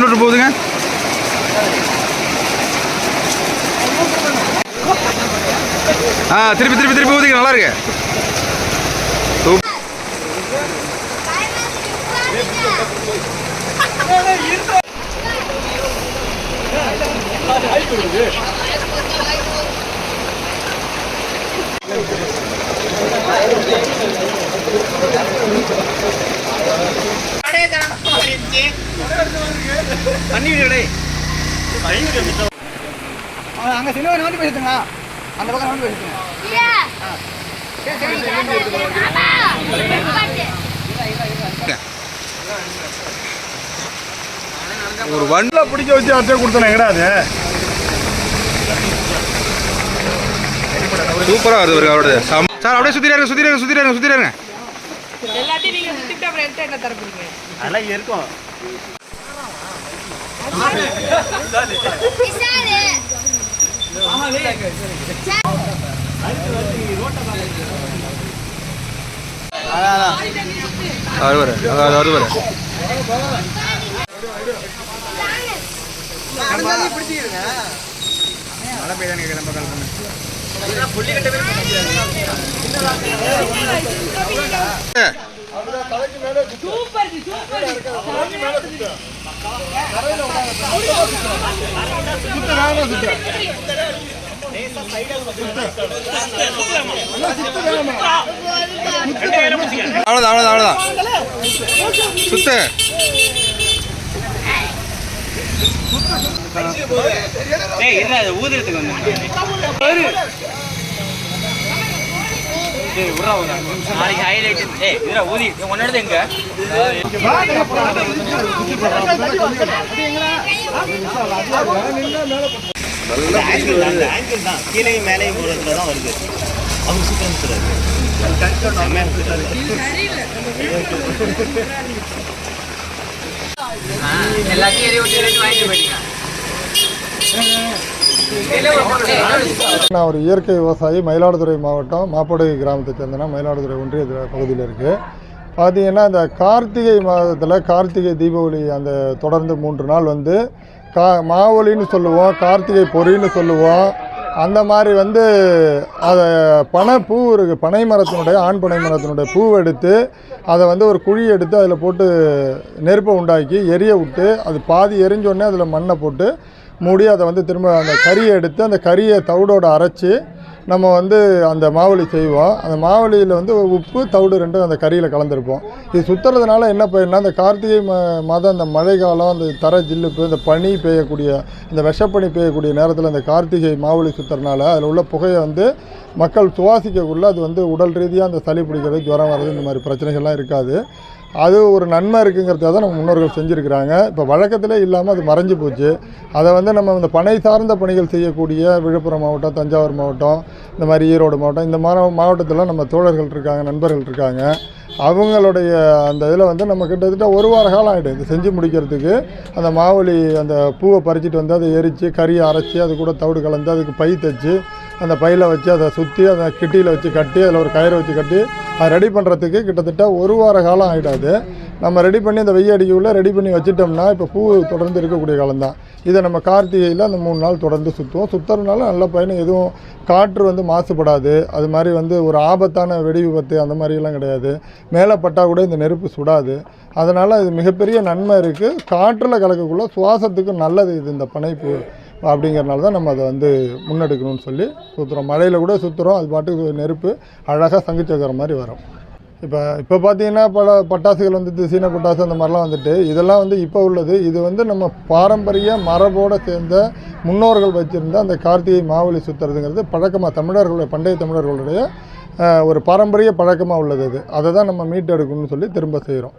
நூற்று போகுதுங்க ஆ திருப்பி திருப்பி திருப்பி ஊதிங்க நல்லா இருக்கு. Thank you. அங்கே சிலுவை வந்து பேசுதுங்களா அந்த பக்கம் வந்து பேசுங்க ஒரு வண்டில பிடிக்க வச்சு அட்டை கொடுத்தேன் கிடையாது சூப்பராக வருது அவரோட. சார் அப்படியே சுற்றிடுறாங்க சுற்றிடுறாங்க சுற்றிடுறாங்க சுற்றிடுறாங்க எல்லாத்தையும் நீங்க சுத்திட்டு அப்புறம் என்கிட்ட என்ன தர போறீங்க அதெல்லாம் இருக்கும். அவர் வர அவர் அவர் வர மழை பெய்தானே நம்ம கால் பண்ணு அவ்வளோதான் அவ்வளோதான் அவ்வளோதான் சுத்த. ஏய் இல்லை அது ஊதுறதுக்கு வந்து நாளைக்கு ஹைலைட் ஏய் இதுல ஊதி. உன்னோடது எங்க? அந்த ஆங்கிள் தான். கீழே மேலேயும் போகிறதுல தான் வருது. அவங்க சூப்பர் எல்லாத்தையும் வாங்கிட்டு போயிட்டீங்க. நான் ஒரு இயற்கை விவசாயி மயிலாடுதுறை மாவட்டம் மாப்படை கிராமத்தை சேர்ந்தனா மயிலாடுதுறை ஒன்றிய பகுதியில் இருக்குது பார்த்தீங்கன்னா இந்த கார்த்திகை மாதத்தில் கார்த்திகை தீபாவளி அந்த தொடர்ந்து மூன்று நாள் வந்து கா மாவொலின்னு சொல்லுவோம் கார்த்திகை பொறின்னு சொல்லுவோம். அந்த மாதிரி வந்து அதை பனை பூ இருக்குது பனை மரத்தினுடைய ஆண் பனை மரத்தினுடைய பூவை எடுத்து அதை வந்து ஒரு குழி எடுத்து அதில் போட்டு நெருப்பை உண்டாக்கி எரிய விட்டு அது பாதி எரிஞ்சோடனே அதில் மண்ணை போட்டு மூடி அதை வந்து திரும்ப அந்த கறியை எடுத்து அந்த கறியை தவிடோடு அரைச்சி நம்ம வந்து அந்த மாவழி செய்வோம். அந்த மாவழியில் வந்து உப்பு தவிடு ரெண்டும் அந்த கறியில் கலந்துருப்போம். இது சுற்றுறதுனால என்ன பயிர்னா அந்த கார்த்திகை ம மாதம் அந்த மழை காலம் அந்த தர ஜில்லுப்பு இந்த பனி பெய்யக்கூடிய இந்த விஷப்பனி பெய்யக்கூடிய நேரத்தில் அந்த கார்த்திகை மாவழி சுற்றுறதுனால அதில் உள்ள புகையை வந்து மக்கள் சுவாசிக்கக்குள்ளே அது வந்து உடல் ரீதியாக அந்த சளி பிடிக்கிறது ஜுரம் வர்றது இந்த மாதிரி பிரச்சனைகள்லாம் இருக்காது. அது ஒரு நன்மை இருக்குங்கிறத தான் நம்ம முன்னோர்கள் செஞ்சுருக்கிறாங்க. இப்போ வழக்கத்திலே இல்லாமல் அது மறைஞ்சு போச்சு. அதை வந்து நம்ம இந்த பனை சார்ந்த பணிகள் செய்யக்கூடிய விழுப்புரம் மாவட்டம் தஞ்சாவூர் மாவட்டம் இந்த மாதிரி ஈரோடு மாவட்டம் இந்த மாதிரி மாவட்டத்தில் நம்ம தோழர்கள் இருக்காங்க நண்பர்கள் இருக்காங்க. அவங்களுடைய அந்த இதில் வந்து நம்ம கிட்டத்தட்ட ஒரு வார காலம் ஆகிடும் இது செஞ்சு முடிக்கிறதுக்கு. அந்த மாவலி அந்த பூவை பறிச்சிட்டு வந்து அதை எரித்து கறியை அரைச்சி அது கூட தவிடு கலந்து அதுக்கு பை தைச்சு அந்த பையில் வச்சு அதை சுற்றி அதை கிட்டியில் வச்சு கட்டி அதில் ஒரு கயிறை வச்சு கட்டி அதை ரெடி பண்ணுறதுக்கு கிட்டத்தட்ட ஒரு வார காலம் ஆகிடாது நம்ம ரெடி பண்ணி அந்த வெய்ய அடிக்குள்ளே ரெடி பண்ணி வச்சிட்டோம்னா இப்போ பூ தொடர்ந்து இருக்கக்கூடிய காலம்தான். இதை நம்ம கார்த்திகையில் அந்த மூணு நாள் தொடர்ந்து சுற்றுவோம் சுற்றுறதுனால நல்ல பயணம் எதுவும் காற்று வந்து மாசுபடாது. அது மாதிரி வந்து ஒரு ஆபத்தான வெடி விபத்து அந்த மாதிரிலாம் கிடையாது. மேலே பட்டால் கூட இந்த நெருப்பு சுடாது. அதனால் இது மிகப்பெரிய நன்மை இருக்குது காற்றில் கலக்கக்குள்ளே சுவாசத்துக்கு நல்லது இது இந்த பனைப்பு அப்படிங்கிறனால தான் நம்ம அதை வந்து முன்னெடுக்கணும்னு சொல்லி சுற்றுறோம் மழையில் கூட சுற்றுறோம் அது பாட்டுக்கு நெருப்பு அழகாக சங்குச்சக்கர மாதிரி வரும். இப்போ இப்போ பார்த்தீங்கன்னா பல பட்டாசுகள் வந்துட்டு சீன பட்டாசு அந்த மாதிரிலாம் வந்துட்டு இதெல்லாம் வந்து இப்போ உள்ளது. இது வந்து நம்ம பாரம்பரிய மரபோடு சேர்ந்த முன்னோர்கள் வச்சுருந்த அந்த கார்த்திகை மாவழி சுற்றுறதுங்கிறது பழக்கமாக தமிழர்களுடைய பண்டைய தமிழர்களுடைய ஒரு பாரம்பரிய பழக்கமாக உள்ளது அது. அதை தான் நம்ம மீட்டெடுக்கணும்னு சொல்லி திரும்ப செய்கிறோம்